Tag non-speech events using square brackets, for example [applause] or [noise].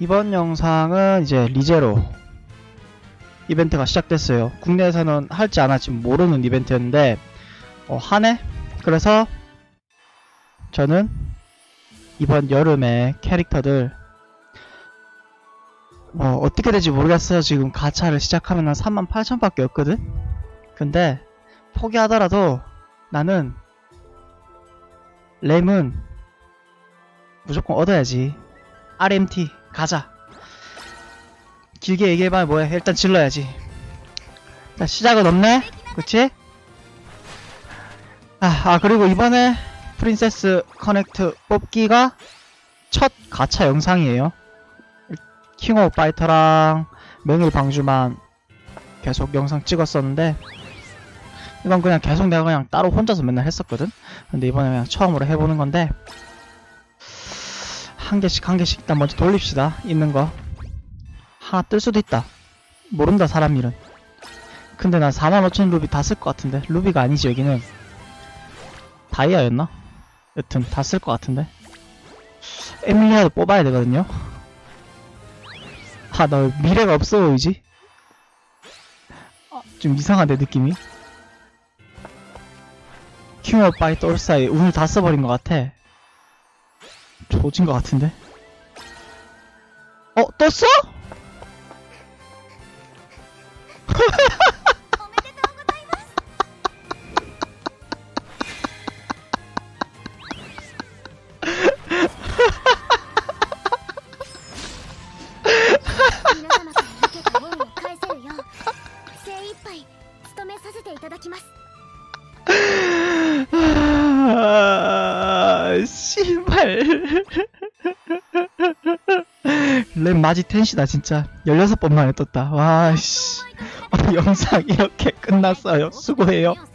이번 영상은 이제 리제로 이벤트가 시작됐어요. 국내에서는 할지 안 할지 모르는 이벤트였는데 어, 하네? 그래서 저는 이번 여름에 캐릭터들 어, 어떻게 될지 모르겠어요. 지금 가차를 시작하면 한 38,000밖에 없거든? 근데 포기하더라도 나는 램은 무조건 얻어야지. RMT 가자. 길게 얘기해봐 뭐해? 일단 질러야지. 자 시작은 없네. 그치? 아, 아 그리고 이번에 프린세스 커넥트 뽑기가 첫 가차 영상이에요. 킹 오브 파이터랑 명일 방주만 계속 영상 찍었었는데 이건 그냥 계속 내가 그냥 따로 혼자서 맨날 했었거든. 근데 이번에 그냥 처음으로 해보는 건데 한 개씩 한 개씩 일단 먼저 돌립시다. 있는 거 하나 뜰 수도 있다. 모른다 사람 일은. 근데 난 45,000 루비 다 쓸 것 같은데 루비가 아니지 여기는 다이아였나? 여튼 다 쓸 것 같은데 에밀리아도 뽑아야 되거든요. 아, 나 미래가 없어 보이지? 아, 좀 이상한데, 느낌이? 킹 오브 파이터 올사이 운을 다 써버린 것 같아. 조진 것 같은데? 어, 떴어? [laughs] 씨발. [laughs] 랩 마지 텐시다, 진짜. 16번 만에 떴다. 와, 씨. 어, 영상 이렇게 끝났어요. 수고해요.